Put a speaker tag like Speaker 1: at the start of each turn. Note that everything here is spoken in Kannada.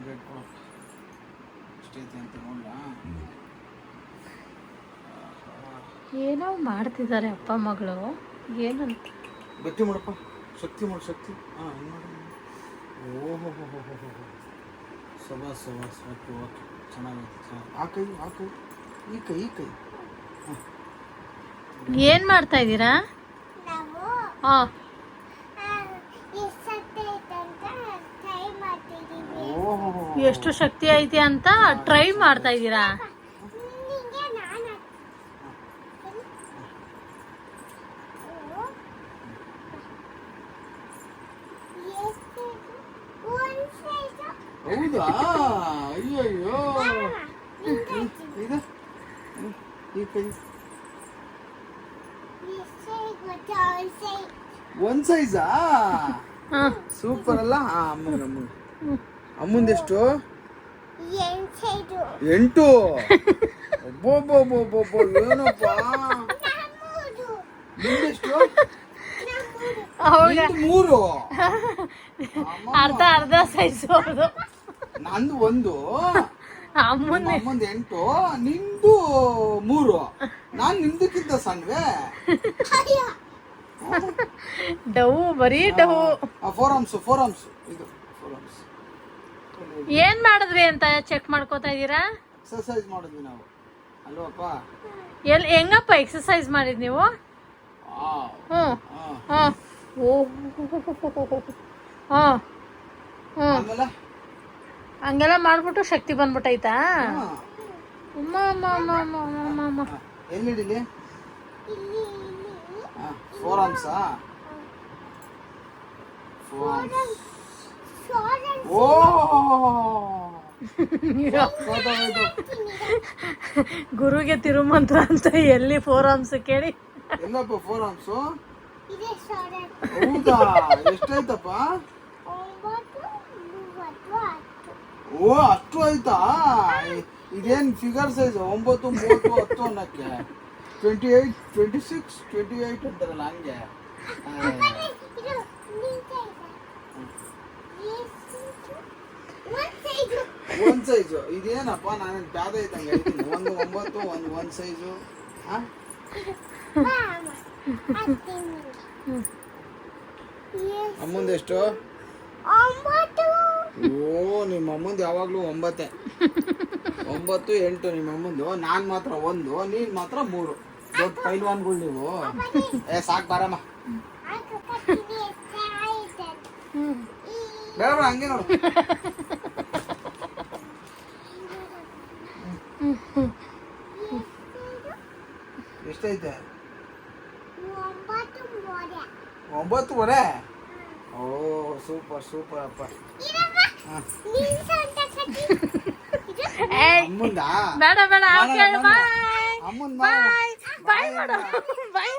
Speaker 1: ಬ್ರೆಡ್ ಕೊಡು ಎಷ್ಟೈತೆ ಅಂತ ನೋಡ್ಲಾ?
Speaker 2: ಏನೋ ಮಾಡ್ತಿದ್ದಾರೆ ಅಪ್ಪ ಮಗಳು. ಏನಂತ?
Speaker 1: ಗಟ್ಟಿ ಮಾಡಪ್ಪ. ಶಕ್ತಿ ಮಾಡು ಶಕ್ತಿ. ಹಾಂ ಹಿಂಗೆ ಮಾಡು. ಓಹೋ ಹೋ ಹೋ ಹೋ ಹೋ ಹೋ. ಸಬಾಸ್ ಸಬಾಸ್ ಓಕೆ ಓಕೆ ಚೆನ್ನಾಗೈತೆ ಚೆನ್ನಾಗಿ ಆ ಕೈ ಆ ಕೈ. ಈ ಕೈ ಈ ಕೈ.
Speaker 2: ಏನ್ ಮಾಡ್ತಾ ಇದ್ದೀರಾ?
Speaker 3: ನಾವು
Speaker 2: ಹಾ
Speaker 3: ಎಷ್ಟೈತೆ ಅಂತ ಟ್ರೈ ಮಾಡ್ತಿದ್ದೀವಿ
Speaker 1: ಓಹೋ ಹೋ
Speaker 2: ಎಷ್ಟು ಶಕ್ತಿ ಐತಿ ಅಂತ ಟ್ರೈ ಮಾಡ್ತಾ ಇದ್ದೀರಾ?
Speaker 1: ಹೌದಾ? ಅಯ್ಯಯ್ಯೋ. ಇದು? ಹ್ಮ್. ಈ ಕೈ? ಒಂದ್ ಸೈಜಾ ಸೂಪರ್ ಅಲ್ಲ? ಹಾ ಅಮ್ಮ ಅಮ್ಮಂದೆಷ್ಟು? ಎಂಟು. ಬೋ ಏನಪ್ಪ?
Speaker 3: ಬೋ
Speaker 1: ನಿಂದೆಷ್ಟು
Speaker 3: ನಮ್ಮದು
Speaker 2: ಹೌದಾ.
Speaker 1: ನಿಂದು ಮೂರು?
Speaker 2: ಅರ್ಧ ಅರ್ಧ ಸೈಜ್
Speaker 1: ನಂದು ಒಂದು.
Speaker 2: ಅಮ್ಮನ
Speaker 1: ಅಮ್ಮಂದು ಎಂಟು ನಿಂದು ಮೂರು. ನಾನ್ ನಿಮ್ದಕ್ಕಿಂತ ಸಣ್ಣವೆ.
Speaker 2: ಡವ್ ಬರೀ ಡವು
Speaker 1: ಫೋರ್ ಅಮ್ಸು ಫೋರ್ ಆರ್ಮ್ಸ್
Speaker 2: ಏನ್ ಮಾಡಿದ್ರಿ ಅಂತ ಚೆಕ್ ಮಾಡ್ಕೋತಾ ಇದೀರಾ
Speaker 1: ಎಕ್ಸರ್ಸೈಸ್ ಮಾಡಿದ್ವಿ ನಾವು. ಅಲ್ವಪ್ಪ?
Speaker 2: ಎಲ್ ಹೆಂಗಪ್ಪ ಎಕ್ಸರ್ಸೈಸ್ ಮಾಡಿದ್ ನೀವು? ಹ್ಮ್. ಹ್ಮ್. ಹ್ಮ್. ಹ್ಮ್. ಹಂಗೆಲ್ಲ ಮಾಡ್ಬಿಟ್ಟು ಶಕ್ತಿ ಬಂದ್ಬಿಟ್ಟೈತಾ. ಅಮ್ಮ ಅಮ್ಮ ಅಮ್ಮ ಅಮ್ಮ ಅಮ್ಮ ಅಮ್ಮ.
Speaker 1: ಎಲ್ಲಿಡಿಲಿ ಫೋರ್ ಆರ್ಮ್ಸಾ ಫೋರ್ ಆರ್ಮ್ಸ್.
Speaker 2: ಗುರುಗೆ ತಿರುಮಂತ್ರ ಅಂತ ಎಲ್ಲಿ ಫೋರ್ ಆರ್ಮ್ಸ್ ಕೇಳಿ?
Speaker 1: ಎಲ್ಲಪ್ಪ ಫೋರ್ ಆರ್ಮ್ಸು ಹೌದಾ? ಎಷ್ಟಾಯ್ತಪ್ಪ? ಓ ಅಷ್ಟು ಆಯ್ತಾ? ಇದೇನ್ ಫಿಗರ್ ಸೈಜ್ ಒಂಬತ್ತು ಮೂವತ್ತು ಹತ್ತು ಅನ್ನಕ್ಕೆ. Twenty eight twenty six twenty eight ಅಂತಾರಲ್ಲ ಹಂಗೆ
Speaker 3: ಒಂದು ಸೈಜು
Speaker 1: ಇದೇನಪ್ಪ? ನಾನು ಪ್ಯಾದ ಇದ್ದಂಗೆ ಹೇಳ್ತೀನಿ. ಒಂದು ಒಂಬತ್ತು, ಒಂದು ಒಂದ್ ಸೈಜು ಅಮ್ಮಂದು ಎಷ್ಟು? ಓ, ನಿಮ್ಮ ಅಮ್ಮಂದು ಯಾವಾಗಲೂ ಒಂಬತ್ತೆ. ಒಂಬತ್ತು, ಎಂಟು ನಿಮ್ಮ ಅಮ್ಮಂದು. ನಾನು ಮಾತ್ರ ಒಂದು, ನೀನು ಮಾತ್ರ ಮೂರು. ದೊಡ್ಡ ಪೈಲ್ವಾನ್ಗಳು ನೀವು. ಏ, ಸಾಕು ಬಾರಮ್ಮ. ಬೇಡ ಬೇಡ ಹಂಗೆ ನೋಡು. ಎಷ್ಟೈತೆ? ಒಂಬತ್ತುವರೆ ಓ ಸೂಪರ್ ಸೂಪರ್ ಅಪ್ಪ.
Speaker 2: ಬೇಡ ಬೇಡ
Speaker 1: ಅಮ್ಮನ್
Speaker 2: ಬಾಯ್. ಬಾಯ್ ಮಾಡು. ಬಾಯ್